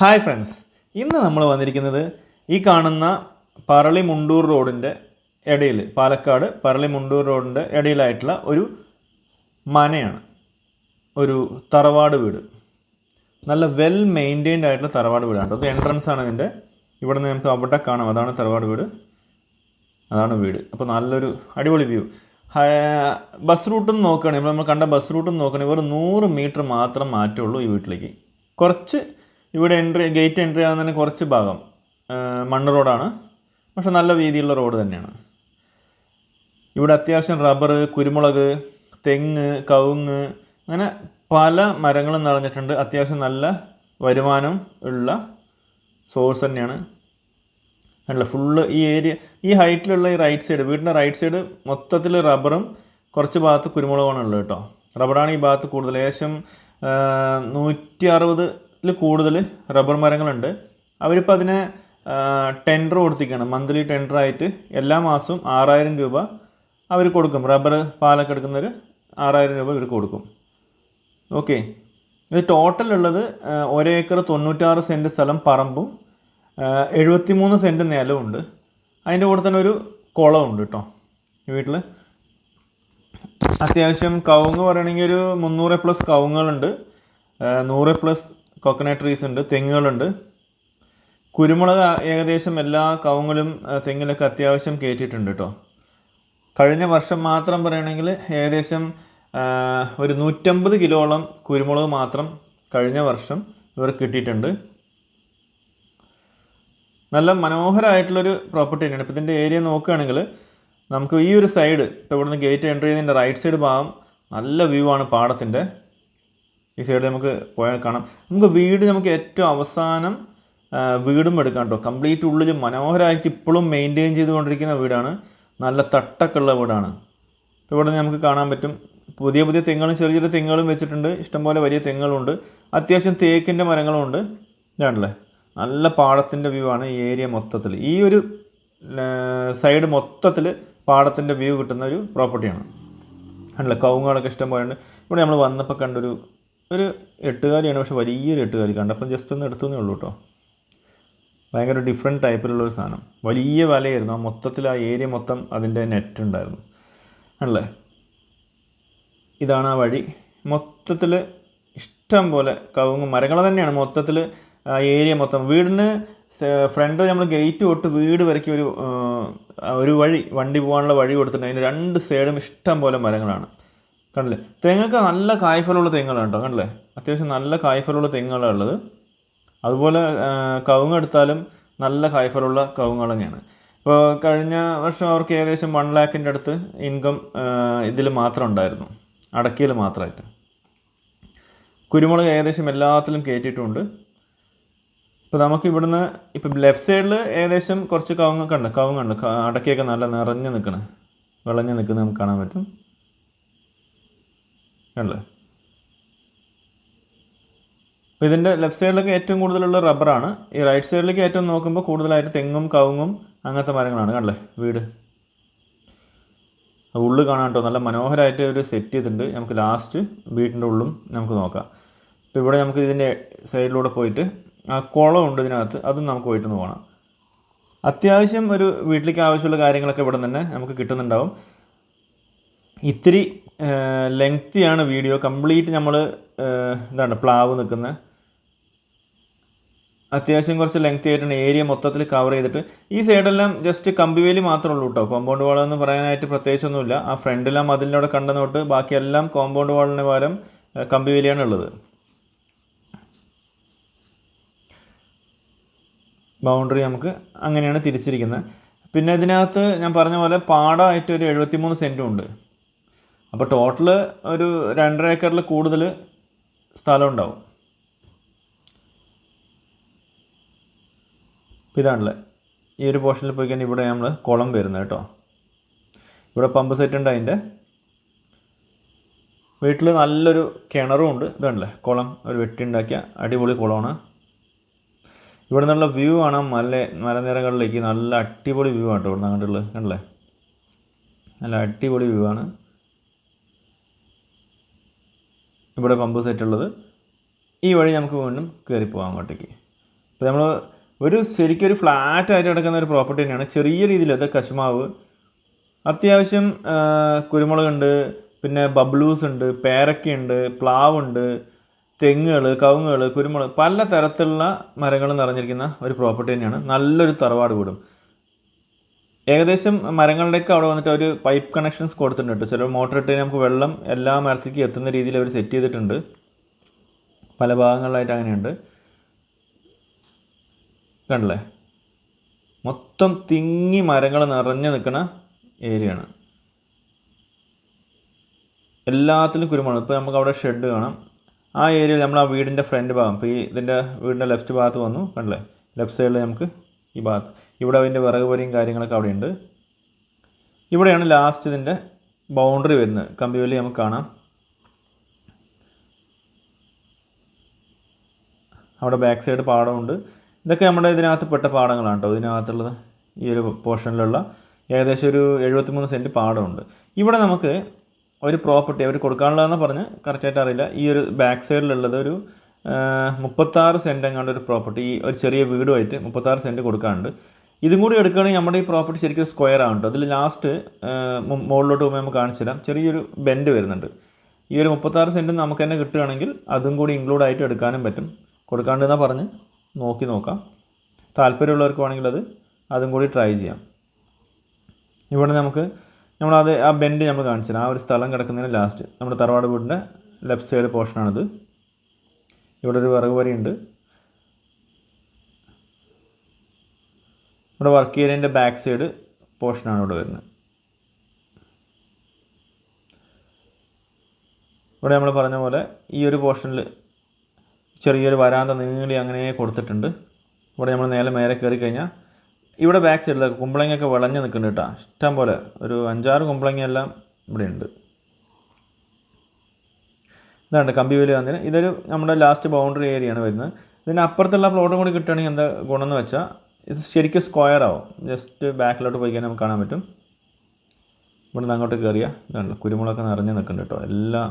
Hi friends. ഇന്ന് നമ്മൾ വന്നിരിക്കുന്നത് ഈ കാണുന്ന പറളി മുണ്ടൂർ റോഡിന്റെ ഇടയിൽ പാലക്കാട് പറളി മുണ്ടൂർ റോഡിന്റെ ഇടയിലായിട്ടുള്ള ഒരു മനയാണ്. ഒരു തറവാട് വീട്. നല്ല വെൽ മെയിന്റെയിൻഡ് ആയിട്ടുള്ള തറവാട് വീടാണ്. അത് എൻട്രൻസ് ആണ് ഇതിന്റെ. ഇവിടെ നിന്ന് നമുക്ക് അവിടെ കാണാം. അതാണ് തറവാട് വീട്. അതാണ് വീട്. അപ്പോൾ നല്ലൊരു അടിപൊളി വ്യൂ ബസ് റൂട്ടും നോക്കുകയാണെങ്കിൽ നമ്മൾ കണ്ട ബസ് റൂട്ടും നോക്കുകയാണെങ്കിൽ വെറും നൂറ് മീറ്റർ മാത്രം മാറ്റമുള്ളൂ ഈ വീട്ടിലേക്ക്. കുറച്ച് ഇവിടെ എൻട്രി ഗേറ്റ് എൻട്രി ആകുന്നതിന് കുറച്ച് ഭാഗം മണ്ണ് റോഡാണ് പക്ഷെ നല്ല വീതിയുള്ള റോഡ് തന്നെയാണ്. ഇവിടെ അത്യാവശ്യം റബ്ബർ കുരുമുളക് തെങ്ങ് കവുങ്ങ് അങ്ങനെ പല മരങ്ങളും നിറഞ്ഞിട്ടുണ്ട്. അത്യാവശ്യം നല്ല വരുമാനം ഉള്ള സോഴ്സ് തന്നെയാണ്. അല്ല ഫുള്ള് ഈ ഏരിയ ഈ ഹൈറ്റിലുള്ള ഈ റൈറ്റ് സൈഡ് വീടിന്റെ റൈറ്റ് സൈഡ് മൊത്തത്തിൽ റബ്ബറും കുറച്ച് ഭാഗത്ത് കുരുമുളകുമാണ് ഉള്ളത് കേട്ടോ. റബ്ബറാണ് ഈ ഭാഗത്ത് കൂടുതൽ. ഏകദേശം നൂറ്റി അറുപതിൽ കൂടുതൽ റബ്ബർ മരങ്ങളുണ്ട്. അവരിപ്പോൾ അതിനെ ടെൻഡർ കൊടുത്തിരിക്കുകയാണ്. മന്ത്ലി ടെൻഡർ ആയിട്ട് എല്ലാ മാസവും ആറായിരം രൂപ അവർ കൊടുക്കും. റബ്ബർ പാലൊക്കെ എടുക്കുന്നവർ ആറായിരം രൂപ ഇവർ കൊടുക്കും. ഓക്കെ. ഇത് ടോട്ടൽ ഉള്ളത് ഒരേക്കർ തൊണ്ണൂറ്റാറ് സെന്റ് സ്ഥലം പറമ്പും എഴുപത്തിമൂന്ന് സെന്റ് നിലമുണ്ട് അതിന്റെ കൂടെ തന്നെ ഒരു കുളമുണ്ട് കേട്ടോ വീട്ടിൽ അത്യാവശ്യം കവുങ്ങ് പറയുകയാണെങ്കിൽ ഒരു മുന്നൂറ് പ്ലസ് കവുങ്ങുകളുണ്ട്. നൂറ് പ്ലസ് കൊക്കനട്ട് ട്രീസ് ഉണ്ട് തെങ്ങുകളുണ്ട്. കുരുമുളക് ഏകദേശം എല്ലാ കവുങ്ങിലും ആ, തെങ്ങിലൊക്കെ അത്യാവശ്യം കയറ്റിയിട്ടുണ്ട് കേട്ടോ കഴിഞ്ഞ വർഷം മാത്രം പറയുകയാണെങ്കിൽ ഏകദേശം ഒരു നൂറ്റമ്പത് കിലോളം കുരുമുളക് മാത്രം കഴിഞ്ഞ വർഷം ഇവർ കിട്ടിയിട്ടുണ്ട്. നല്ല മനോഹരമായിട്ടുള്ളൊരു പ്രോപ്പർട്ടി തന്നെയാണ്. ഇപ്പോൾ ഇതിന്റെ ഏരിയ നോക്കുകയാണെങ്കിൽ നമുക്ക് ഈ ഒരു സൈഡ് ഇപ്പോൾ ഇവിടുന്ന് ഗേറ്റ് എന്റർ ചെയ്തതിന്റെ റൈറ്റ് സൈഡ് ഭാഗം നല്ല വ്യൂ ആണ് പാടത്തിന്റെ. ഈ സൈഡിൽ നമുക്ക് പോയാൽ കാണാം. നമുക്ക് വീട് നമുക്ക് ഏറ്റവും അവസാനം വീടും എടുക്കാം കേട്ടോ കംപ്ലീറ്റ് ഉള്ളിൽ മനോഹരമായിട്ട് ഇപ്പോഴും മെയിന്റെയിൻ ചെയ്തുകൊണ്ടിരിക്കുന്ന വീടാണ്. നല്ല തട്ടൊക്കെ ഉള്ള വീടാണ്. ഇവിടെ നമുക്ക് കാണാൻ പറ്റും. പുതിയ പുതിയ തെങ്ങുകളും ചെറിയ ചെറിയ തെങ്ങുകളും വെച്ചിട്ടുണ്ട്. ഇഷ്ടംപോലെ വലിയ തെങ്ങുകളുണ്ട്. അത്യാവശ്യം തേക്കിന്റെ മരങ്ങളും ഉണ്ട് ഇതാണല്ലേ? നല്ല പാടത്തിന്റെ വ്യൂ ആണ് ഈ ഏരിയ മൊത്തത്തിൽ ഈ ഒരു സൈഡ് മൊത്തത്തിൽ പാടത്തിന്റെ വ്യൂ കിട്ടുന്ന ഒരു പ്രോപ്പർട്ടിയാണ് ആണല്ലേ കവുങ്ങുകളൊക്കെ ഇഷ്ടം പോലെ ഉണ്ട് ഇവിടെ നമ്മൾ വന്നപ്പോൾ കണ്ടൊരു ഒരു എട്ടുകാലിയാണ് പക്ഷെ വലിയൊരു എട്ടുകാലി. കണ്ടപ്പം ജസ്റ്റ് ഒന്ന് എടുത്തേ ഉള്ളൂ കേട്ടോ ഭയങ്കര ഡിഫറെന്റ് ടൈപ്പിലുള്ള ഒരു സാധനം. വലിയ വലയായിരുന്നു. ആ മൊത്തത്തിൽ ആ ഏരിയ മൊത്തം അതിന്റെ നെറ്റ് ഉണ്ടായിരുന്നു. ആണല്ലേ ഇതാണ് ആ വഴി. മൊത്തത്തിൽ ഇഷ്ടം പോലെ കവുങ്ങ് മരങ്ങൾ തന്നെയാണ്. മൊത്തത്തിൽ ആ ഏരിയ മൊത്തം. വീടിന് ഫ്രണ്ട് നമ്മൾ ഗേറ്റ് തൊട്ട് വീട് വരയ്ക്ക് ഒരു ഒരു വഴി വണ്ടി പോകാനുള്ള വഴി കൊടുത്തിട്ടുണ്ട്. അതിന്റെ രണ്ട് സൈഡും ഇഷ്ടം പോലെ മരങ്ങളാണ്. കണ്ടില്ലേ? തെങ്ങൊക്കെ നല്ല കായ്ഫലമുള്ള തെങ്ങുകളാണ് കേട്ടോ കണ്ടില്ലേ? അത്യാവശ്യം നല്ല കായ്ഫലമുള്ള തെങ്ങുകളാണ് ഉള്ളത്. അതുപോലെ കവുങ്ങെടുത്താലും നല്ല കായ്ഫലമുള്ള കവുങ്ങൾ തന്നെയാണ് ഇപ്പോൾ കഴിഞ്ഞ വർഷം അവർക്ക് ഏകദേശം വൺ ലാക്കിന്റെ അടുത്ത് ഇൻകം ഇതിൽ മാത്രം ഉണ്ടായിരുന്നു. അടക്കിയിൽ മാത്രമായിട്ട് കുരുമുളക് ഏകദേശം എല്ലാത്തിലും കയറ്റിയിട്ടുമുണ്ട് ഇപ്പോൾ നമുക്ക് ഇവിടുന്ന് ഇപ്പം ലെഫ്റ്റ് സൈഡിൽ ഏകദേശം കുറച്ച് കവുങ്ങൊക്കെ ഉണ്ട് കവുങ്ങുണ്ട് അടക്കയൊക്കെ നല്ല നിറഞ്ഞ് നിൽക്കണേ വിളഞ്ഞ് നിൽക്കുന്നത് നമുക്ക് കാണാൻ പറ്റും. കണ്ടല്ലേ അപ്പോൾ ഇതിന്റെ ലെഫ്റ്റ് സൈഡിലൊക്കെ ഏറ്റവും കൂടുതലുള്ള റബ്ബറാണ് ഈ റൈറ്റ് സൈഡിലേക്ക് ഏറ്റവും നോക്കുമ്പോൾ കൂടുതലായിട്ട് തെങ്ങും കവുങ്ങും അങ്ങനത്തെ മരങ്ങളാണ്. കണ്ടല്ലേ? വീട്. ഉള്ളു കാണാൻ കേട്ടോ നല്ല മനോഹരമായിട്ട് ഒരു സെറ്റ് ചെയ്തിട്ടുണ്ട്. നമുക്ക് ലാസ്റ്റ് വീട്ടിന്റെ ഉള്ളും നമുക്ക് നോക്കാം. ഇപ്പോൾ ഇവിടെ നമുക്ക് ഇതിന്റെ സൈഡിലൂടെ പോയിട്ട് ആ കുളമുണ്ട് ഇതിനകത്ത്. അതും നമുക്ക് പോയിട്ട് പോകണം അത്യാവശ്യം ഒരു വീട്ടിലേക്ക് ആവശ്യമുള്ള കാര്യങ്ങളൊക്കെ ഇവിടെ തന്നെ നമുക്ക് കിട്ടുന്നുണ്ടാവും. ഇത്തിരി ലെങ്തിയാണ് വീഡിയോ കംപ്ലീറ്റ് നമ്മൾ എന്താണ് പ്ലാവ് നിൽക്കുന്ന. അത്യാവശ്യം കുറച്ച് ലെങ്തി ആയിട്ടാണ് ഏരിയ മൊത്തത്തിൽ കവർ ചെയ്തിട്ട്. ഈ സൈഡെല്ലാം ജസ്റ്റ് കമ്പിവേലി മാത്രമേ ഉള്ളൂ കേട്ടോ കോമ്പൗണ്ട് വാളെന്ന് പറയാനായിട്ട് പ്രത്യേകിച്ചൊന്നുമില്ല. ആ ഫ്രണ്ടിലാം അതിലൂടെ കണ്ട നോട്ട്. ബാക്കിയെല്ലാം കോമ്പൗണ്ട് വാളിന് പകരം കമ്പിവേലിയാണ് ഉള്ളത്. ബൗണ്ടറി നമുക്ക് അങ്ങനെയാണ് തിരിച്ചിരിക്കുന്നത്. പിന്നെ ഇതിനകത്ത് ഞാൻ പറഞ്ഞ പോലെ പാടമായിട്ട് ഒരു എഴുപത്തിമൂന്ന് സെന്റും ഉണ്ട്. അപ്പോൾ ടോട്ടൽ ഒരു രണ്ടര ഏക്കറിൽ കൂടുതൽ സ്ഥലം ഉണ്ടാവും അപ്പോൾ ഇതാണല്ലേ? ഈ ഒരു പോർഷനിൽ പോയി കഴിഞ്ഞാൽ ഇവിടെ നമ്മൾ കുളം വരുന്നത് കേട്ടോ. ഇവിടെ പമ്പ് സെറ്റ് ഉണ്ട് അതിന്റെ വീട്ടിൽ നല്ലൊരു കിണറും ഉണ്ട്. ഇതാണല്ലേ? കുളം ഒരു വെട്ടിയുണ്ടാക്കിയ അടിപൊളി കുളമാണ്. ഇവിടെ നിന്നുള്ള വ്യൂ ആണ് മല മലനിരകളിലേക്ക് നല്ല അടിപൊളി വ്യൂ ആണ് കേട്ടോ ഇവിടെ നിന്ന് അങ്ങോട്ടുള്ളത്. കണ്ടല്ലേ? നല്ല അടിപൊളി വ്യൂ ആണ്. ഇവിടെ പമ്പ് സെറ്റ് ഉള്ളത് ഈ വഴി നമുക്ക് വീണ്ടും കയറി പോകാം അങ്ങോട്ടേക്ക്. അപ്പോൾ നമ്മൾ ഒരു ശരിക്കും ഒരു ഫ്ലാറ്റ് ആയിട്ട് കിടക്കുന്ന ഒരു പ്രോപ്പർട്ടി തന്നെയാണ്. ചെറിയ രീതിയിൽ അത് കശുമാവ്. അത്യാവശ്യം കുരുമുളക് കുരുമുളകുണ്ട് പിന്നെ ബബ്ലൂസ് ഉണ്ട് പേരക്കയുണ്ട് പ്ലാവുണ്ട് തെങ്ങുകൾ കവുങ്ങുകൾ കുരുമുളക് പല തരത്തിലുള്ള മരങ്ങൾ നിറഞ്ഞിരിക്കുന്ന ഒരു പ്രോപ്പർട്ടി തന്നെയാണ്. നല്ലൊരു തറവാട് വീടും. ഏകദേശം മരങ്ങളുടെയൊക്കെ അവിടെ വന്നിട്ട് ഒരു പൈപ്പ് കണക്ഷൻസ് കൊടുത്തിട്ടുണ്ട് കേട്ടോ. ചിലപ്പോൾ മോട്ടർ ഇട്ട് നമുക്ക് വെള്ളം എല്ലാ മരത്തിലേക്ക് എത്തുന്ന രീതിയിൽ അവർ സെറ്റ് ചെയ്തിട്ടുണ്ട്. പല ഭാഗങ്ങളിലായിട്ട് അങ്ങനെയുണ്ട്. കണ്ടില്ലേ? മൊത്തം തിങ്ങി മരങ്ങൾ നിറഞ്ഞു നിൽക്കുന്ന ഏരിയയാണ് എല്ലാത്തിലും കുരുമാണ് ഇപ്പോൾ നമുക്ക് അവിടെ ഷെഡ് കാണാം. ആ ഏരിയയിൽ നമ്മൾ ആ വീടിന്റെ ഫ്രണ്ട് ഭാഗം. ഇപ്പോൾ ഈ ഇതിന്റെ വീടിന്റെ ലെഫ്റ്റ് ഭാഗത്ത് വന്നു. കണ്ടില്ലേ? ലെഫ്റ്റ് സൈഡിൽ നമുക്ക് ഈ ഭാഗത്ത്. ഇവിടെ അതിന്റെ വിറക് പൊരിയും കാര്യങ്ങളൊക്കെ അവിടെയുണ്ട്. ഇവിടെയാണ് ലാസ്റ്റ് ഇതിന്റെ ബൗണ്ടറി വരുന്നത്. കമ്പിവേലി നമുക്ക് കാണാം. അവിടെ ബാക്ക് സൈഡ് പാടമുണ്ട്. ഇതൊക്കെ നമ്മുടെ ഇതിനകത്ത് പെട്ട പാടങ്ങളാണ് കേട്ടോ ഇതിനകത്തുള്ളത് ഈ ഒരു പോർഷനിലുള്ള ഏകദേശം ഒരു എഴുപത്തിമൂന്ന് സെന്റ് പാടമുണ്ട്. ഇവിടെ നമുക്ക് ഒരു പ്രോപ്പർട്ടി അവർ കൊടുക്കാനുള്ളതെന്ന് പറഞ്ഞ് കറക്റ്റായിട്ട് അറിയില്ല. ഈ ഒരു ബാക്ക് സൈഡിലുള്ളത് ഒരു മുപ്പത്താറ് സെന്റ് എങ്ങാണ്ട് ഒരു പ്രോപ്പർട്ടി ഈ ഒരു ചെറിയ വീടുമായിട്ട് മുപ്പത്താറ് സെന്റ് കൊടുക്കാനുണ്ട്. ഇതും കൂടി എടുക്കുകയാണെങ്കിൽ നമ്മുടെ ഈ പ്രോപ്പർട്ടി ശരിക്കും സ്ക്വയർ ആവുന്നുണ്ട് അതിൽ ലാസ്റ്റ് മുകളിലോട്ട് പോകുമ്പോൾ നമുക്ക് കാണിച്ചു തരാം. ചെറിയൊരു ബെൻഡ് വരുന്നുണ്ട്. ഈ ഒരു മുപ്പത്താറ് സെന്റ് നമുക്ക് തന്നെ കിട്ടുകയാണെങ്കിൽ അതും കൂടി ഇൻക്ലൂഡ് ആയിട്ട് എടുക്കാനും പറ്റും. കൊടുക്കാണ്ടെന്നാണ് പറഞ്ഞ്? നോക്കി നോക്കാം. താല്പര്യമുള്ളവർക്ക് വേണമെങ്കിൽ അത് അതും കൂടി ട്രൈ ചെയ്യാം. ഇവിടെ നമുക്ക് നമ്മളത് ആ ബെൻഡ് നമ്മൾ കാണിച്ചു തരാം. ആ ഒരു സ്ഥലം കിടക്കുന്നതിന് ലാസ്റ്റ് നമ്മുടെ തറവാട് വീടിന്റെ ലെഫ്റ്റ് സൈഡ് പോർഷനാണിത് ഇവിടെ ഒരു വിറക് വരിയുണ്ട്. ഇവിടെ വർക്ക് ഏരിയന്റെ ബാക്ക് സൈഡ് പോർഷനാണ് ഇവിടെ വരുന്നത്. ഇവിടെ നമ്മൾ പറഞ്ഞ പോലെ ഈ ഒരു പോർഷനിൽ ചെറിയൊരു വരാന്ത നീളി അങ്ങനെ കൊടുത്തിട്ടുണ്ട്. ഇവിടെ നമ്മൾ നേരെ മേലെ കയറി കഴിഞ്ഞാൽ ഇവിടെ ബാക്ക് സൈഡിലൊക്കെ കുമ്പളങ്ങയൊക്കെ വിളഞ്ഞ് നിൽക്കുന്നുണ്ട് കേട്ടോ. ഇഷ്ടം പോലെ. ഒരു അഞ്ചാറ് കുമ്പളങ്ങയെല്ലാം ഇവിടെ ഉണ്ട്. ഇതാണ് കമ്പിവേലി വന്നതിന് ഇതൊരു നമ്മുടെ ലാസ്റ്റ് ബൗണ്ടറി ഏരിയയാണ് വരുന്നത്. ഇതിന് അപ്പുറത്തുള്ള പ്ലോട്ടും കൂടി കിട്ടുകയാണെങ്കിൽ എന്താ ഗുണം എന്ന് വെച്ചാൽ ഇത് ശരിക്കും സ്ക്വയർ ആവും. ജസ്റ്റ് ബാക്കിലോട്ട് പോയി കഴിഞ്ഞാൽ നമുക്ക് കാണാൻ പറ്റും. ഇവിടെ നിന്ന് അങ്ങോട്ട് കയറിയാൽ ഇതാണല്ലോ കുരുമുളക് നിറഞ്ഞ് നിൽക്കുന്നുണ്ട് കേട്ടോ. എല്ലാം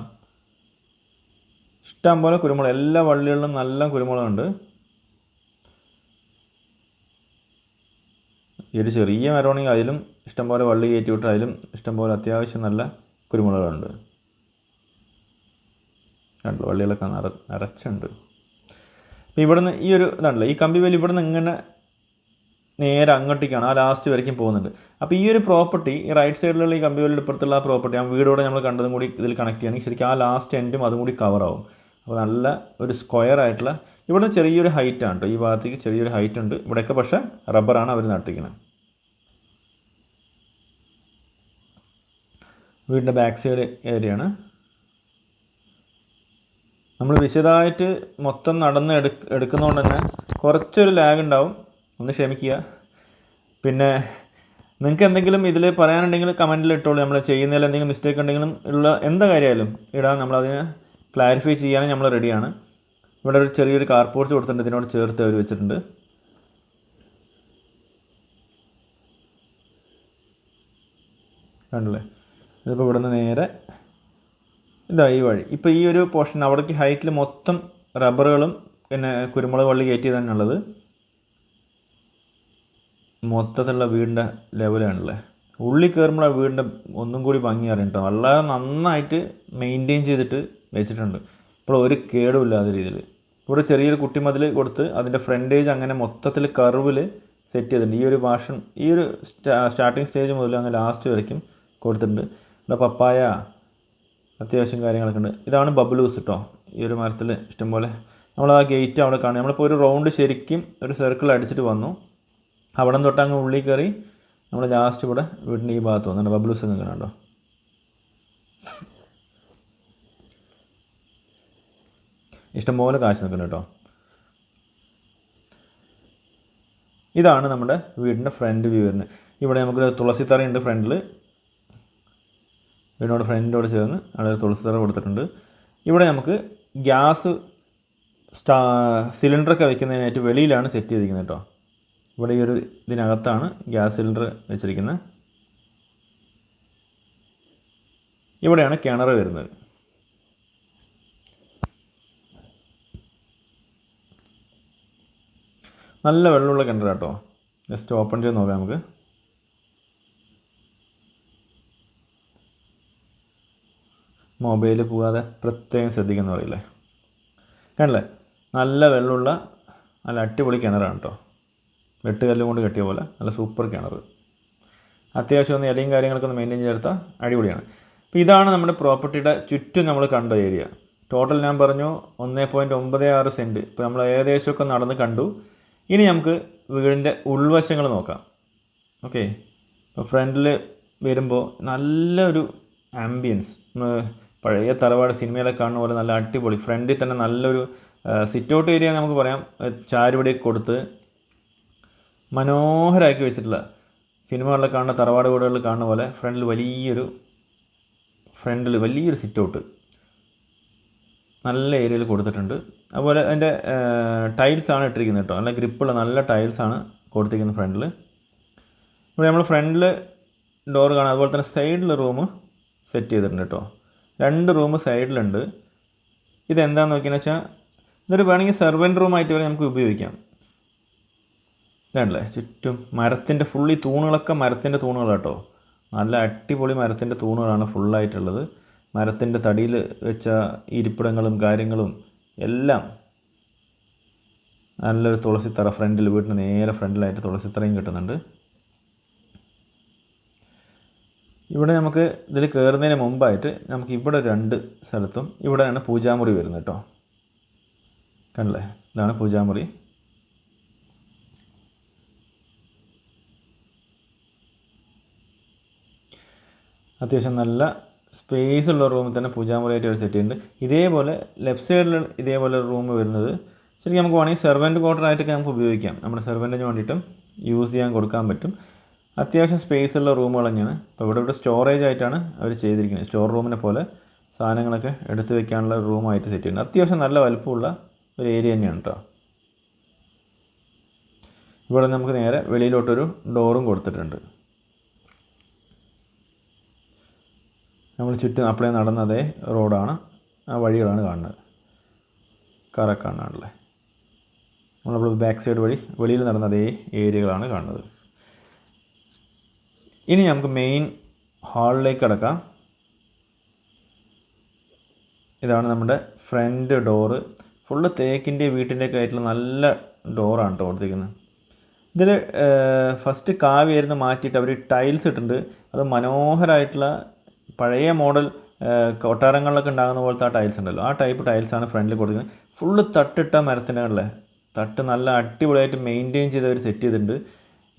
ഇഷ്ടം പോലെ കുരുമുളക് എല്ലാ വള്ളികളിലും നല്ല കുരുമുളകുണ്ട്. ഈ ഒരു ചെറിയ മരമാണെങ്കിൽ അതിലും ഇഷ്ടംപോലെ വള്ളി കയറ്റി വിട്ട് അതിലും ഇഷ്ടംപോലെ അത്യാവശ്യം നല്ല കുരുമുളകുണ്ട് കണ്ടോ വള്ളികളൊക്കെ നിറ നിറച്ചുണ്ട്. അപ്പോൾ ഇവിടുന്ന് ഈ ഒരു ഇതാണല്ലോ ഈ കമ്പി വേലി ഇവിടുന്ന് ഇങ്ങനെ നേരെ അങ്ങോട്ടേക്കാണ് ആ ലാസ്റ്റ് വരയ്ക്കും പോകുന്നുണ്ട്. അപ്പോൾ ഈ ഒരു പ്രോപ്പർട്ടി ഈ റൈറ്റ് സൈഡിലുള്ള ഈ കമ്പി വേലിയുടെ ഇപ്പുറത്തുള്ള ആ പ്രോപ്പർട്ടി ആ വീടോടെ നമ്മൾ കണ്ടതും കൂടി ഇതിൽ കണക്ട് ചെയ്യുകയാണെങ്കിൽ ശരിക്കും ആ ലാസ്റ്റ് എൻഡും അതും കൂടി കവറാവും അപ്പോൾ നല്ല ഒരു സ്ക്വയർ ആയിട്ടുള്ള ഇവിടെ ചെറിയൊരു ഹൈറ്റ് ആണ് കേട്ടോ ഈ ഭാഗത്തേക്ക് ചെറിയൊരു ഹൈറ്റ് ഉണ്ട്. ഇവിടെയൊക്കെ പക്ഷേ റബ്ബറാണ് അവർ നട്ടിരിക്കുന്നത് വീടിന്റെ ബാക്ക് സൈഡ് ഏരിയ ആണ്. നമ്മൾ വിശദമായിട്ട് മൊത്തം നടന്ന് എടു എടുക്കുന്നതുകൊണ്ട് തന്നെ കുറച്ചൊരു ലാഗ് ഉണ്ടാവും ഒന്ന് ക്ഷമിക്കുക. പിന്നെ നിങ്ങൾക്ക് എന്തെങ്കിലും ഇതിൽ പറയാനുണ്ടെങ്കിൽ കമന്റിൽ ഇട്ടോളൂ. നമ്മൾ ചെയ്യുന്നതിൽ എന്തെങ്കിലും മിസ്റ്റേക്ക് ഉണ്ടെങ്കിലും ഉള്ള എന്താ കാര്യമായാലും ഇടാൻ നമ്മളതിനെ ക്ലാരിഫൈ ചെയ്യാനും നമ്മൾ റെഡിയാണ് ഇവിടെ ഒരു ചെറിയൊരു കാർ പോർച്ച് കൊടുത്തിട്ടുണ്ട്. ഇതിനോട് ചേർത്ത് അവർ വെച്ചിട്ടുണ്ട്. കണ്ടല്ലേ? ഇതിപ്പോൾ ഇവിടുന്ന് നേരെ ഇതാ ഈ വഴി. ഇപ്പോൾ ഈ ഒരു പോർഷൻ അവിടേക്ക് ഹൈറ്റിൽ മൊത്തം റബ്ബറുകളും പിന്നെ കുരുമുളക് വള്ളി കയറ്റി തന്നെയുള്ളത് മൊത്തത്തിലുള്ള വീടിന്റെ ലെവലാണല്ലേ ഉള്ളി കയറുമ്പോൾ ആ വീടിന്റെ ഒന്നും കൂടി ഭംഗി അറിയും കേട്ടോ വളരെ നന്നായിട്ട് മെയിന്റെയിൻ ചെയ്തിട്ട് വെച്ചിട്ടുണ്ട്. ഇപ്പോൾ ഒരു കേടുമില്ലാത്ത രീതിയിൽ ഇവിടെ ചെറിയൊരു കുട്ടിമതിൽ കൊടുത്ത് അതിന്റെ ഫ്രണ്ടേജ് അങ്ങനെ മൊത്തത്തിൽ കർവിൽ സെറ്റ് ചെയ്തിട്ടുണ്ട്. ഈ ഒരു ഭാഷ ഈ ഒരു സ്റ്റാർട്ടിങ് സ്റ്റേജ് മുതൽ അങ്ങ് ലാസ്റ്റ് വരയ്ക്കും കൊടുത്തിട്ടുണ്ട്. ഇവിടെ പപ്പായ അത്യാവശ്യം കാര്യങ്ങളൊക്കെ ഉണ്ട്. ഇതാണ് ബബിളൂസ് കേട്ടോ ഈ ഒരു മരത്തിൽ ഇഷ്ടംപോലെ നമ്മൾ ആ ഗേറ്റ് അവിടെ കാണും. നമ്മളിപ്പോൾ ഒരു റൗണ്ട് ശരിക്കും ഒരു സർക്കിൾ അടിച്ചിട്ട് വന്നു. അവിടെ തൊട്ട് അങ്ങ് ഉള്ളിൽ കയറി നമ്മൾ ലാസ്റ്റ് ഇവിടെ വീടിന്റെ ഈ ഭാഗത്ത് വന്നിട്ട് ബബിളൂസ് ഒക്കെ കാണുന്നുണ്ടോ ഇഷ്ടംപോലെ കാശ് നിൽക്കണം കേട്ടോ ഇതാണ് നമ്മുടെ വീടിന്റെ ഫ്രണ്ട് വ്യൂ വരുന്നത്. ഇവിടെ നമുക്ക് തുളസി തറയുണ്ട് ഫ്രണ്ടിൽ വീടിനോട് ഫ്രണ്ടിനോട് ചേർന്ന് അവിടെ തുളസി തറ കൊടുത്തിട്ടുണ്ട്. ഇവിടെ നമുക്ക് ഗ്യാസ് സ്റ്റാ സിലിണ്ടറൊക്കെ വെക്കുന്നതിനായിട്ട് വെളിയിലാണ് സെറ്റ് ചെയ്തിരിക്കുന്നത് കേട്ടോ ഇവിടെ ഈ ഒരു ഇതിനകത്താണ് ഗ്യാസ് സിലിണ്ടർ വെച്ചിരിക്കുന്നത്. ഇവിടെയാണ് കിണർ വരുന്നത്. നല്ല വെള്ളമുള്ള കിണർ കേട്ടോ ജസ്റ്റ് ഓപ്പൺ ചെയ്ത് നോക്കാം നമുക്ക്. മൊബൈൽ പോകാതെ പ്രത്യേകം ശ്രദ്ധിക്കുന്ന പറയില്ലേ കണ്ടില്ലേ? നല്ല വെള്ളമുള്ള നല്ല അടിപൊളി കിണറാണ് കേട്ടോ വെട്ടുകല്ലും കൊണ്ട് കെട്ടിയ പോലെ നല്ല സൂപ്പർ കിണർ അത്യാവശ്യം ഒന്ന് ഇലയും കാര്യങ്ങളൊക്കെ ഒന്ന് മെയിന്റെയിൻ ചെയ്തെടുത്താൽ അടിപൊളിയാണ്. അപ്പോൾ ഇതാണ് നമ്മുടെ പ്രോപ്പർട്ടിയുടെ ചുറ്റും നമ്മൾ കണ്ട ഏരിയ. ടോട്ടൽ ഞാൻ പറഞ്ഞു ഒന്നേ പോയിന്റ് ഒമ്പത് ആറ് സെന്റ് ഇപ്പോൾ നമ്മൾ ഏകദേശമൊക്കെ നടന്ന് കണ്ടു. ഇനി നമുക്ക് വീടിന്റെ ഉൾവശങ്ങൾ നോക്കാം. ഓക്കെ? ഇപ്പോൾ ഫ്രണ്ടിൽ വരുമ്പോൾ നല്ലൊരു ആംബിയൻസ് പഴയ തറവാട് സിനിമയിലൊക്കെ കാണുന്ന പോലെ നല്ല അടിപൊളി. ഫ്രണ്ടിൽ തന്നെ നല്ലൊരു സിറ്റ് ഔട്ട് ഏരിയ നമുക്ക് പറയാം. ചാരുപടിയൊക്കെ കൊടുത്ത് മനോഹരമാക്കി വെച്ചിട്ടുള്ള സിനിമകളിൽ കാണുന്ന തറവാട് വീടുകളിൽ കാണുന്ന പോലെ ഫ്രണ്ടിൽ വലിയൊരു ഫ്രണ്ടിൽ വലിയൊരു സിറ്റ് ഔട്ട് നല്ല ഏരിയയിൽ കൊടുത്തിട്ടുണ്ട്. അതുപോലെ അതിന്റെ ടൈൽസാണ് ഇട്ടിരിക്കുന്നത് കേട്ടോ. നല്ല ഗ്രിപ്പുള്ള നല്ല ടൈൽസാണ് കൊടുത്തിരിക്കുന്നത് ഫ്രണ്ടിൽ. ഇവിടെ നമ്മൾ ഫ്രണ്ടിൽ ഡോർ കാണാം. അതുപോലെ തന്നെ സൈഡിൽ റൂം സെറ്റ് ചെയ്തിട്ടുണ്ട് കേട്ടോ. രണ്ട് റൂം സൈഡിലുണ്ട്. ഇതെന്താണെന്ന് നോക്കിയെന്ന് വെച്ചാൽ ഇതൊരു വേണമെങ്കിൽ സെർവന്റ് റൂമായിട്ട് വരെ നമുക്ക് ഉപയോഗിക്കാം. ഇതാണല്ലേ ചുറ്റും മരത്തിന്റെ ഫുള്ളി തൂണുകളൊക്കെ മരത്തിന്റെ തൂണുകളാണ് കേട്ടോ നല്ല അടിപൊളി മരത്തിന്റെ തൂണുകളാണ് ഫുള്ളായിട്ടുള്ളത് മരത്തിന്റെ തടിയിൽ വെച്ച ഇരിപ്പിടങ്ങളും കാര്യങ്ങളും എല്ലാം നല്ലൊരു തുളസിത്തറ ഫ്രണ്ടിൽ വീട്ടിന് നേരെ ഫ്രണ്ടിലായിട്ട് തുളസിത്തറയും കിട്ടുന്നുണ്ട്. ഇവിടെ നമുക്ക് ഇതിൽ കയറുന്നതിന് മുമ്പായിട്ട് നമുക്ക് ഇവിടെ രണ്ട് സ്ഥലത്തും ഇവിടെയാണ് പൂജാമുറി വരുന്നത് കേട്ടോ. കണ്ടല്ലേ? ഇതാണ് പൂജാമുറി. അത്യാവശ്യം നല്ല സ്പേസ് ഉള്ള റൂമിൽ തന്നെ പൂജാമുറിയായിട്ട് ഒരു സെറ്റ് ചെയ്യുന്നുണ്ട്. ഇതേപോലെ ലെഫ്റ്റ് സൈഡിൽ ഇതേപോലെ റൂം വരുന്നത് ശരിക്കും നമുക്ക് വേണമെങ്കിൽ സെർവന്റ് ക്വാർട്ടർ ആയിട്ടൊക്കെ നമുക്ക് ഉപയോഗിക്കാം. നമ്മുടെ സെർവന്റിന് വേണ്ടിയിട്ടും യൂസ് ചെയ്യാൻ കൊടുക്കാൻ പറ്റും. അത്യാവശ്യം സ്പേസ് ഉള്ള റൂമുകൾ തന്നെയാണ്. അപ്പോൾ ഇവിടെ ഇവിടെ സ്റ്റോറേജ് ആയിട്ടാണ് അവർ ചെയ്തിരിക്കുന്നത്. സ്റ്റോർ റൂമിനെ പോലെ സാധനങ്ങളൊക്കെ എടുത്ത് വെക്കാനുള്ള റൂമായിട്ട് സെറ്റ് ചെയ്യുന്നത്. അത്യാവശ്യം നല്ല വലുപ്പമുള്ള ഒരു ഏരിയ തന്നെയാണ് കേട്ടോ ഇവിടെ നമുക്ക് നേരെ വെളിയിലോട്ടൊരു ഡോറും കൊടുത്തിട്ടുണ്ട്. നമ്മൾ ചുറ്റും അപ്പളേ നടന്ന അതേ റോഡാണ് ആ വഴികളാണ് കാണുന്നത്. കാറൊക്കെ കാണാനുള്ളത്. നമ്മളപ്പോൾ ബാക്ക് സൈഡ് വഴി വെളിയിൽ നടന്ന അതേ ഏരിയകളാണ് കാണുന്നത്. ഇനി നമുക്ക് മെയിൻ ഹാളിലേക്ക് കിടക്കാം. ഇതാണ് നമ്മുടെ ഫ്രണ്ട് ഡോറ് ഫുള്ള് തേക്കിന്റെ വീട്ടിന്റെയൊക്കെ ആയിട്ടുള്ള നല്ല ഡോറാണ് കേട്ടോ കൊടുത്തിരിക്കുന്നത്. ഇതിൽ ഫസ്റ്റ് കാവ്യായിരുന്നു മാറ്റിയിട്ട് അവർ ടൈൽസ് ഇട്ടിട്ടുണ്ട്. അത് മനോഹരമായിട്ടുള്ള പഴയ മോഡൽ കൊട്ടാരങ്ങളിലൊക്കെ ഉണ്ടാകുന്ന പോലത്തെ ആ ടൈൽസ് ഉണ്ടല്ലോ. ആ ടൈപ്പ് ടൈൽസാണ് ഫ്രണ്ടിൽ കൊടുക്കുന്നത് ഫുള്ള് തട്ടിട്ട മരത്തിനുള്ള തട്ട് നല്ല അടിപൊളിയായിട്ട് മെയിന്റെയിൻ ചെയ്ത് അവർ സെറ്റ് ചെയ്തിട്ടുണ്ട്.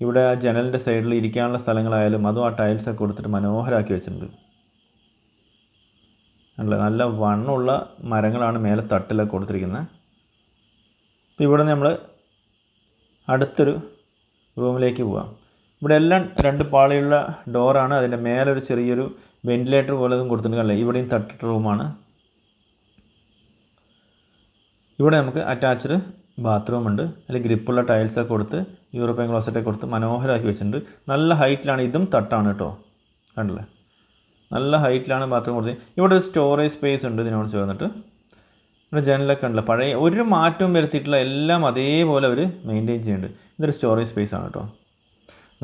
ഇവിടെ ആ ജനലിന്റെ സൈഡിൽ ഇരിക്കാനുള്ള സ്ഥലങ്ങളായാലും അതും ആ ടൈൽസൊക്കെ കൊടുത്തിട്ട് മനോഹരമാക്കി വെച്ചിട്ടുണ്ട്. അല്ല നല്ല വണ്ണമുള്ള മരങ്ങളാണ് മേലെ തട്ടിലൊക്കെ കൊടുത്തിരിക്കുന്നത് അപ്പോൾ ഇവിടെ നമ്മൾ അടുത്തൊരു റൂമിലേക്ക് പോവാം. ഇവിടെ എല്ലാം രണ്ട് പാളിയുള്ള ഡോറാണ്. അതിന്റെ മേലൊരു ചെറിയൊരു വെന്റിലേറ്റർ പോലെ അതും കൊടുത്തിട്ടുണ്ട്. അല്ലേ ഇവിടെയും തട്ടിട്ട് റൂമാണ്. ഇവിടെ നമുക്ക് അറ്റാച്ച്ഡ് ബാത്റൂം ഉണ്ട് അതിൽ ഗ്രിപ്പുള്ള ടൈൽസൊക്കെ കൊടുത്ത് യൂറോപ്യൻ ക്ലോസറ്റ് ക്ലോസറ്റൊക്കെ കൊടുത്ത് മനോഹരമാക്കി വെച്ചിട്ടുണ്ട്. നല്ല ഹൈറ്റിലാണ് ഇതും തട്ടാണ് കേട്ടോ. കണ്ടില്ലേ? നല്ല ഹൈറ്റിലാണ് ബാത്റൂം കൊടുത്തത്. ഇവിടെ ഒരു സ്റ്റോറേജ് സ്പേസ് ഉണ്ട് ഇതിനോട് ചേർന്നിട്ട് ഇവിടെ ജനലൊക്കെ ഉണ്ടല്ലോ. പഴയ ഒരു മാറ്റവും വരുത്തിയിട്ടുള്ള എല്ലാം അതേപോലെ അവർ മെയിന്റെയിൻ ചെയ്യുന്നുണ്ട്. ഇതൊരു സ്റ്റോറേജ് സ്പേസ് ആണ് കേട്ടോ.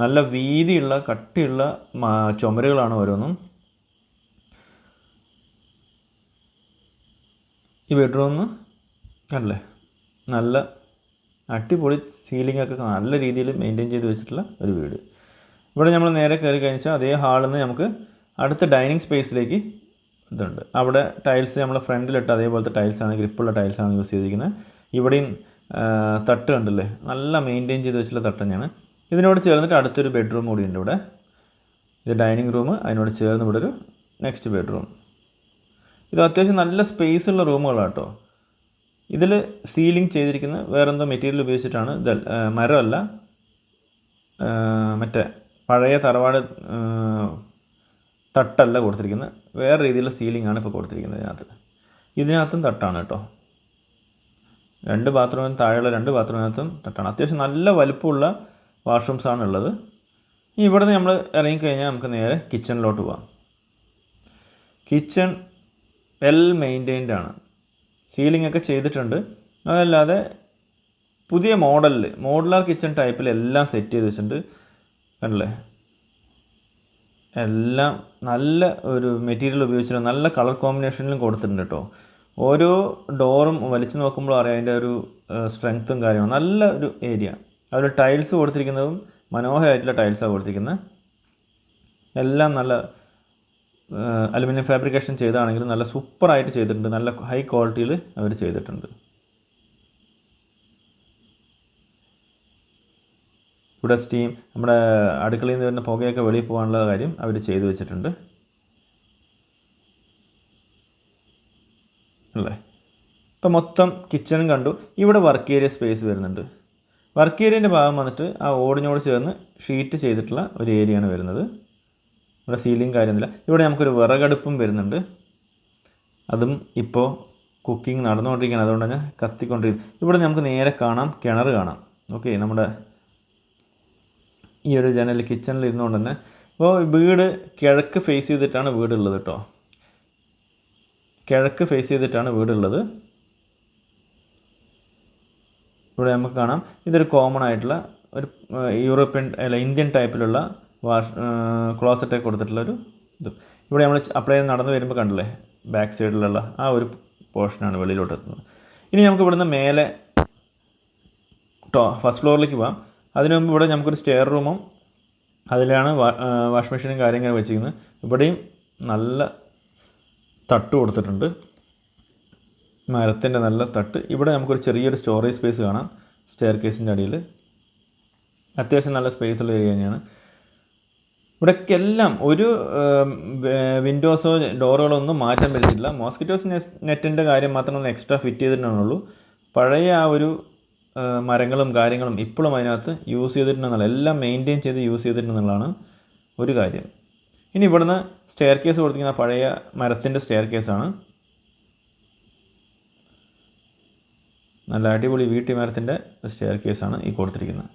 നല്ല വീതിയുള്ള കട്ടിയുള്ള ചുമരുകളാണ് ഓരോന്നും. ഈ ബെഡ്റൂം കണ്ടില്ലേ? നല്ല അടിപൊളി സീലിംഗ് ഒക്കെ നല്ല രീതിയിൽ മെയിന്റെയിൻ ചെയ്ത് വെച്ചിട്ടുള്ള ഒരു വീട്. ഇവിടെ നമ്മൾ നേരെ കയറി കഴിഞ്ഞാൽ അതേ ഹാളിൽ നിന്ന് നമുക്ക് അടുത്ത ഡൈനിങ് സ്പേസിലേക്ക് ഇതുണ്ട്. അവിടെ ടൈൽസ് നമ്മൾ ഫ്രണ്ടിലിട്ട് അതേപോലത്തെ ടൈൽസാണ് ഗ്രിപ്പുള്ള ടൈൽസാണ് യൂസ് ചെയ്തിരിക്കുന്നത്. ഇവിടെയും തട്ട് കണ്ടില്ലേ? നല്ല മെയിന്റെയിൻ ചെയ്ത് വെച്ചിട്ടുള്ള തട്ട് തന്നെയാണ്. ഇതിനോട് ചേർന്നിട്ട് അടുത്തൊരു ബെഡ്റൂം കൂടി ഉണ്ട് ഇവിടെ. ഇത് ഡൈനിങ് റൂം അതിനോട് ചേർന്ന് ഇവിടെ ഒരു നെക്സ്റ്റ് ബെഡ്റൂം ഇത് അത്യാവശ്യം നല്ല സ്പേസ് ഉള്ള റൂമുകളാണ് കേട്ടോ ഇതിൽ സീലിംഗ് ചെയ്തിരിക്കുന്ന വേറെന്തോ മെറ്റീരിയൽ ഉപയോഗിച്ചിട്ടാണ് ഇത് മരമല്ല മറ്റേ പഴയ തറവാട് തട്ടല്ല കൊടുത്തിരിക്കുന്നത് വേറെ രീതിയിലുള്ള സീലിംഗ് ആണ് ഇപ്പോൾ കൊടുത്തിരിക്കുന്നത് ഇതിനകത്ത്. ഇതിനകത്തും തട്ടാണ് കേട്ടോ. രണ്ട് ബാത്റൂമിന് താഴെയുള്ള രണ്ട് ബാത്റൂമിനകത്തും തട്ടാണ്. അത്യാവശ്യം നല്ല വലുപ്പമുള്ള വാഷ്റൂംസാണ് ഉള്ളത്. ഇനി ഇവിടെ നിന്ന് നമ്മൾ ഇറങ്ങിക്കഴിഞ്ഞാൽ നമുക്ക് നേരെ കിച്ചണിലോട്ട് പോകാം കിച്ചൺ വെൽ മെയിന്റെയിൻഡ് ആണ്. സീലിംഗ് ഒക്കെ ചെയ്തിട്ടുണ്ട്. അതല്ലാതെ പുതിയ മോഡലിൽ മോഡുലാർ കിച്ചൺ ടൈപ്പിൽ എല്ലാം സെറ്റ് ചെയ്ത് വെച്ചിട്ടുണ്ട്. കണ്ടില്ലേ? എല്ലാം നല്ല ഒരു മെറ്റീരിയൽ ഉപയോഗിച്ചിട്ട് നല്ല കളർ കോമ്പിനേഷനിലും കൊടുത്തിട്ടുണ്ട് കേട്ടോ ഓരോ ഡോറും വലിച്ചു നോക്കുമ്പോൾ അറിയാം അതിന്റെ ഒരു സ്ട്രെങ്ത്തും കാര്യവും നല്ല ഒരു ഏരിയ അതിൽ ടൈൽസ് കൊടുത്തിരിക്കുന്നതും മനോഹരമായിട്ടുള്ള ടൈൽസാണ് കൊടുത്തിരിക്കുന്നത് എല്ലാം നല്ല അലുമിനിയം ഫാബ്രിക്കേഷൻ ചെയ്താണെങ്കിലും നല്ല സൂപ്പറായിട്ട് ചെയ്തിട്ടുണ്ട്. നല്ല ഹൈ ക്വാളിറ്റിയിൽ അവർ ചെയ്തിട്ടുണ്ട്. ഇവിടെ സ്റ്റീം നമ്മുടെ അടുക്കളയിൽ നിന്ന് വരുന്ന പുകയൊക്കെ വെളിയിൽ പോകാനുള്ള കാര്യം അവർ ചെയ്തു വെച്ചിട്ടുണ്ട്. അല്ലേ? ഇപ്പം മൊത്തം കിച്ചണും കണ്ടു. ഇവിടെ വർക്ക് ഏരിയ സ്പേസ് വരുന്നുണ്ട്. വർക്ക് ഏരിയന്റെ ഭാഗം വന്നിട്ട് ആ ഓടിനോട് ചേർന്ന് ഷീറ്റ് ചെയ്തിട്ടുള്ള ഒരു ഏരിയയാണ് വരുന്നത്. ഇവിടെ സീലിംഗ് കാര്യമൊന്നുമില്ല. ഇവിടെ നമുക്കൊരു വിറകടുപ്പും വരുന്നുണ്ട്. അതും ഇപ്പോൾ കുക്കിംഗ് നടന്നുകൊണ്ടിരിക്കുകയാണ്. അതുകൊണ്ട് തന്നെ കത്തിക്കൊണ്ടിരിക്കുന്നു. ഇവിടെ നമുക്ക് നേരെ കാണാം. കിണർ കാണാം. ഓക്കെ നമ്മുടെ ഈ ഒരു ജനൽ കിച്ചണിൽ ഇരുന്നുകൊണ്ട് തന്നെ. അപ്പോൾ വീട് കിഴക്ക് ഫേസ് ചെയ്തിട്ടാണ് വീടുള്ളത് കേട്ടോ. കിഴക്ക് ഫേസ് ചെയ്തിട്ടാണ് വീടുള്ളത്. ഇവിടെ നമുക്ക് കാണാം. ഇതൊരു കോമൺ ആയിട്ടുള്ള ഒരു യൂറോപ്യൻ അല്ല ഇന്ത്യൻ ടൈപ്പിലുള്ള വാഷ് ക്ലോസറ്റൊക്കെ കൊടുത്തിട്ടുള്ള ഒരു ഇത്. ഇവിടെ നമ്മൾ അപ്ലൈ ചെയ്ത് നടന്നു വരുമ്പോൾ കണ്ടില്ലേ ബാക്ക് സൈഡിലുള്ള ആ ഒരു പോർഷനാണ് വെളിയിലോട്ട് എത്തുന്നത്. ഇനി നമുക്ക് ഇവിടുന്ന് മേലെ ടോ ഫസ്റ്റ് ഫ്ലോറിലേക്ക് പോകാം അതിനു മുമ്പ് ഇവിടെ നമുക്കൊരു സ്റ്റെയർ റൂമും അതിലാണ് വാഷ് മെഷീനും കാര്യങ്ങളും വെച്ചിരിക്കുന്നത്. ഇവിടെയും നല്ല തട്ട് കൊടുത്തിട്ടുണ്ട്. മരത്തിന്റെ നല്ല തട്ട്. ഇവിടെ നമുക്കൊരു ചെറിയൊരു സ്റ്റോറേജ് സ്പേസ് കാണാം. സ്റ്റെയർ കേസിന്റെ അടിയിൽ അത്യാവശ്യം നല്ല സ്പേസ് ഉള്ള ഏരിയ തന്നെയാണ്. ഇവിടേക്ക് എല്ലാം ഒരു വിൻഡോസോ ഡോറുകളോ ഒന്നും മാറ്റാൻ പറ്റില്ല മോസ്കിറ്റോസ് നെറ്റിന്റെ കാര്യം മാത്രം ഒന്ന് എക്സ്ട്രാ ഫിറ്റ് ചെയ്തിട്ടുള്ളൂ പഴയ ആ ഒരു മരങ്ങളും കാര്യങ്ങളും ഇപ്പോഴും അതിനകത്ത് യൂസ് ചെയ്തിട്ടുണ്ടെന്നുള്ള എല്ലാം മെയിന്റെയിൻ ചെയ്ത് യൂസ് ചെയ്തിട്ടുണ്ടെന്നുള്ളതാണ് ഒരു കാര്യം. ഇനി ഇവിടുന്ന് സ്റ്റെയർ കേസ് കൊടുത്തിരിക്കുന്ന പഴയ മരത്തിന്റെ സ്റ്റെയർ കേസാണ്. നല്ല അടിപൊളി വീട്ടി മരത്തിന്റെ സ്റ്റെയർ കേസാണ് ഈ കൊടുത്തിരിക്കുന്നത്.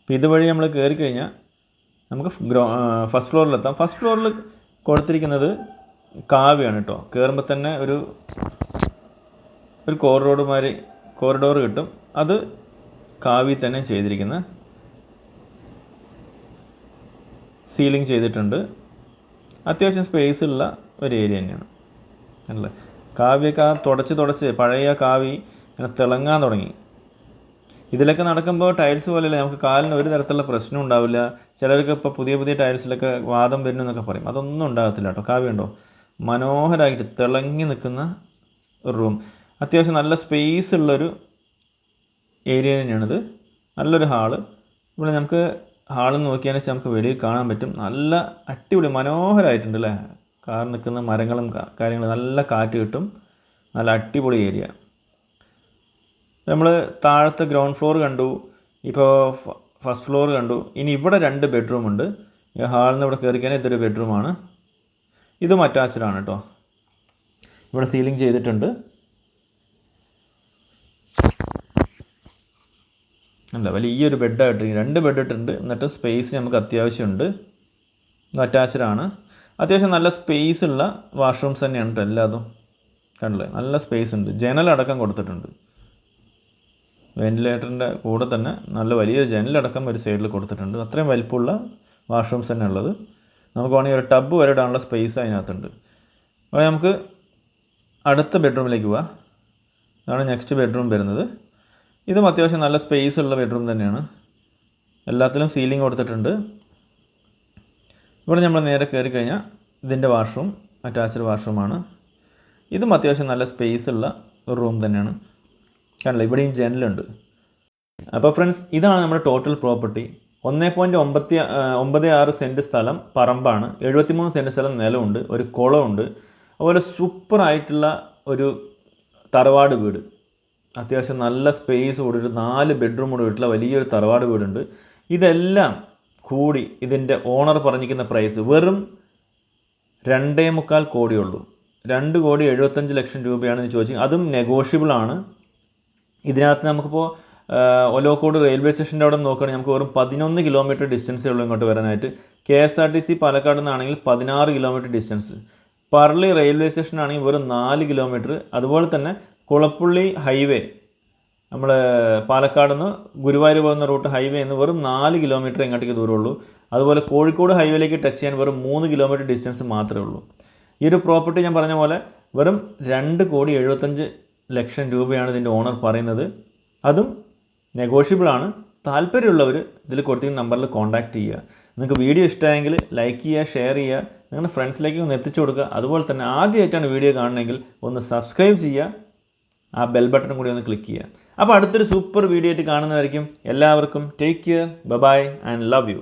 അപ്പോൾ ഇതുവഴി നമ്മൾ കയറി കഴിഞ്ഞാൽ നമുക്ക് ഗ്രോ ഫസ്റ്റ് ഫ്ലോറിലെത്താം ഫസ്റ്റ് ഫ്ലോറിൽ കൊടുത്തിരിക്കുന്നത് കാവ്യാണ് കേട്ടോ കയറുമ്പോൾ തന്നെ ഒരു ഒരു കോറിഡോർ മാതിരി കോറിഡോർ കിട്ടും. അത് കാവ്യ തന്നെ ചെയ്തിരിക്കുന്ന സീലിംഗ് ചെയ്തിട്ടുണ്ട്. അത്യാവശ്യം സ്പേസ് ഉള്ള ഒരു ഏരിയ തന്നെയാണ്. അല്ലേ? കാവ്യൊക്കെ ആ തുടച്ച് തുടച്ച് പഴയ കാവി ഇങ്ങനെ തിളങ്ങാൻ തുടങ്ങി. ഇതിലൊക്കെ നടക്കുമ്പോൾ ടൈൽസ് പോലെയല്ല? നമുക്ക് കാലിന് ഒരു തരത്തിലുള്ള പ്രശ്നം ഉണ്ടാവില്ല. ചിലർക്ക് ഇപ്പോൾ പുതിയ പുതിയ ടൈൽസിലൊക്കെ വാദം വരുന്നു എന്നൊക്കെ പറയും. അതൊന്നും ഉണ്ടാകത്തില്ല കേട്ടോ. കാവ്യുണ്ടോ മനോഹരമായിട്ട് തിളങ്ങി നിൽക്കുന്ന ഒരു റൂം അത്യാവശ്യം നല്ല സ്പേസ് ഉള്ളൊരു ഏരിയ തന്നെയാണിത്. നല്ലൊരു ഹാൾ ഇവിടെ നമുക്ക് ഹാളിൽ നോക്കിയാൽ നമുക്ക് വെളിയിൽ കാണാൻ പറ്റും. നല്ല അടിപൊളി മനോഹരമായിട്ടുണ്ട് അല്ലേ? കാർ നിൽക്കുന്ന മരങ്ങളും കാര്യങ്ങളും നല്ല കാറ്റ് കിട്ടും. നല്ല അടിപൊളി ഏരിയ നമ്മൾ താഴത്തെ ഗ്രൗണ്ട് ഫ്ലോർ കണ്ടു ഇപ്പോൾ ഫസ്റ്റ് ഫ്ലോർ കണ്ടു. ഇനി ഇവിടെ രണ്ട് ബെഡ്റൂം ഉണ്ട്. ഹാളിൽ നിന്ന് ഇവിടെ കയറിക്കാൻ ഇതൊരു ബെഡ്റൂമാണ് ഇതും അറ്റാച്ച്ഡ് ആണ് കേട്ടോ ഇവിടെ സീലിംഗ് ചെയ്തിട്ടുണ്ട്. അല്ല വലിയൊരു ബെഡായിട്ട് രണ്ട് ബെഡ് ഇട്ടിട്ടുണ്ട്. എന്നിട്ട് സ്പേസ് നമുക്ക് അത്യാവശ്യമുണ്ട്. ഇത് അറ്റാച്ച്ഡ് ആണ്. അത്യാവശ്യം നല്ല സ്പേസ് ഉള്ള വാഷ്റൂംസ് തന്നെയാണ് കേട്ടോ എല്ലാതും. കണ്ടില്ലേ? നല്ല സ്പേസ് ഉണ്ട്. ജനലടക്കം കൊടുത്തിട്ടുണ്ട്. വെന്റിലേറ്ററിന്റെ കൂടെ തന്നെ നല്ല വലിയ ജനലടക്കം ഒരു സൈഡിൽ കൊടുത്തിട്ടുണ്ട്. അത്രയും വലിപ്പമുള്ള വാഷ്റൂംസ് തന്നെ ഉള്ളത്. നമുക്ക് വേണമെങ്കിൽ ഒരു ടബ് വരെ ഇടാനുള്ള സ്പേസ് അതിനകത്തുണ്ട്. അപ്പോൾ നമുക്ക് അടുത്ത ബെഡ്റൂമിലേക്ക് പോവാം. അതാണ് നെക്സ്റ്റ് ബെഡ്റൂം വരുന്നത്. ഇതും അത്യാവശ്യം നല്ല സ്പേസ് ഉള്ള ബെഡ്റൂം തന്നെയാണ്. എല്ലാത്തിലും സീലിംഗ് കൊടുത്തിട്ടുണ്ട്. ഇവിടെ നമ്മൾ നേരെ കയറി കഴിഞ്ഞാൽ ഇതിന്റെ വാഷ്റൂം അറ്റാച്ച്ഡ് വാഷ്റൂമാണ്. ഇതും അത്യാവശ്യം നല്ല സ്പേസ് ഉള്ള ഒരു റൂം തന്നെയാണ്. കണ്ടില്ല? ഇവിടെയും ജനലുണ്ട്. അപ്പോൾ ഫ്രണ്ട്സ് ഇതാണ് നമ്മുടെ ടോട്ടൽ പ്രോപ്പർട്ടി ഒന്നേ പോയിന്റ് ഒമ്പത്തി ഒമ്പത് ആറ് സെന്റ് സ്ഥലം പറമ്പാണ്. എഴുപത്തിമൂന്ന് സെന്റ് സ്ഥലം നിലമുണ്ട്. ഒരു കുളമുണ്ട്. അതുപോലെ സൂപ്പറായിട്ടുള്ള ഒരു തറവാട് വീട്. അത്യാവശ്യം നല്ല സ്പേസ് കൂടി ഒരു നാല് ബെഡ്റൂം കൂടി വീട്ടിലെ വലിയൊരു തറവാട് വീടുണ്ട്. ഇതെല്ലാം കൂടി ഇതിന്റെ ഓണർ പറഞ്ഞിരിക്കുന്ന പ്രൈസ് വെറും രണ്ടേ മുക്കാൽ കോടിയുള്ളൂ രണ്ട് കോടി എഴുപത്തഞ്ച് ലക്ഷം രൂപയാണെന്ന് ചോദിച്ചു. അതും നെഗോഷ്യബിൾ ആണ്. ഇതിനകത്ത് നമുക്കിപ്പോൾ ഒലോക്കോട് റെയിൽവേ സ്റ്റേഷന്റെ അവിടെ നോക്കുകയാണെങ്കിൽ നമുക്ക് വെറും പതിനൊന്ന് കിലോമീറ്റർ ഡിസ്റ്റൻസേ ഉള്ളൂ ഇങ്ങോട്ട് വരാനായിട്ട് K S R T C Palakkad നിന്നാണെങ്കിൽ പതിനാറ് kilometre distance Parali railway station ആണെങ്കിൽ വെറും നാല് കിലോമീറ്റർ അതുപോലെ തന്നെ കുളപ്പുള്ളി ഹൈവേ നമ്മൾ പാലക്കാട് നിന്ന് ഗുരുവായൂർ പോകുന്ന റൂട്ട് ഹൈവേ എന്ന് വെറും നാല് കിലോമീറ്റർ ഇങ്ങോട്ടേക്ക് ദൂരമുള്ളൂ. അതുപോലെ കോഴിക്കോട് ഹൈവേയിലേക്ക് ടച്ച് ചെയ്യാൻ വെറും മൂന്ന് കിലോമീറ്റർ ഡിസ്റ്റൻസ് മാത്രമേ ഉള്ളൂ. ഈ ഒരു പ്രോപ്പർട്ടി ഞാൻ പറഞ്ഞ പോലെ വെറും രണ്ട് കോടി എഴുപത്തഞ്ച് ലക്ഷം രൂപയാണ് ഇതിന്റെ ഓണർ പറയുന്നത്. അതും നെഗോഷ്യബിൾ ആണ് താല്പര്യമുള്ളവർ ഇതിൽ കൊടുത്തിരിക്കുന്ന നമ്പറിൽ കോൺടാക്റ്റ് ചെയ്യുക. നിങ്ങൾക്ക് വീഡിയോ ഇഷ്ടമായെങ്കിൽ ലൈക്ക് ചെയ്യുക ഷെയർ ചെയ്യുക നിങ്ങളുടെ ഫ്രണ്ട്സിലേക്ക് ഒന്ന് എത്തിച്ചു കൊടുക്കുക. അതുപോലെ തന്നെ ആദ്യമായിട്ടാണ് വീഡിയോ കാണണമെങ്കിൽ ഒന്ന് സബ്സ്ക്രൈബ് ചെയ്യുക. ആ ബെൽ ബട്ടൺ കൂടി ഒന്ന് ക്ലിക്ക് ചെയ്യുക. അപ്പോൾ അടുത്തൊരു സൂപ്പർ വീഡിയോ ആയിട്ട് കാണുന്നതായിരിക്കും എല്ലാവർക്കും take care bye and love you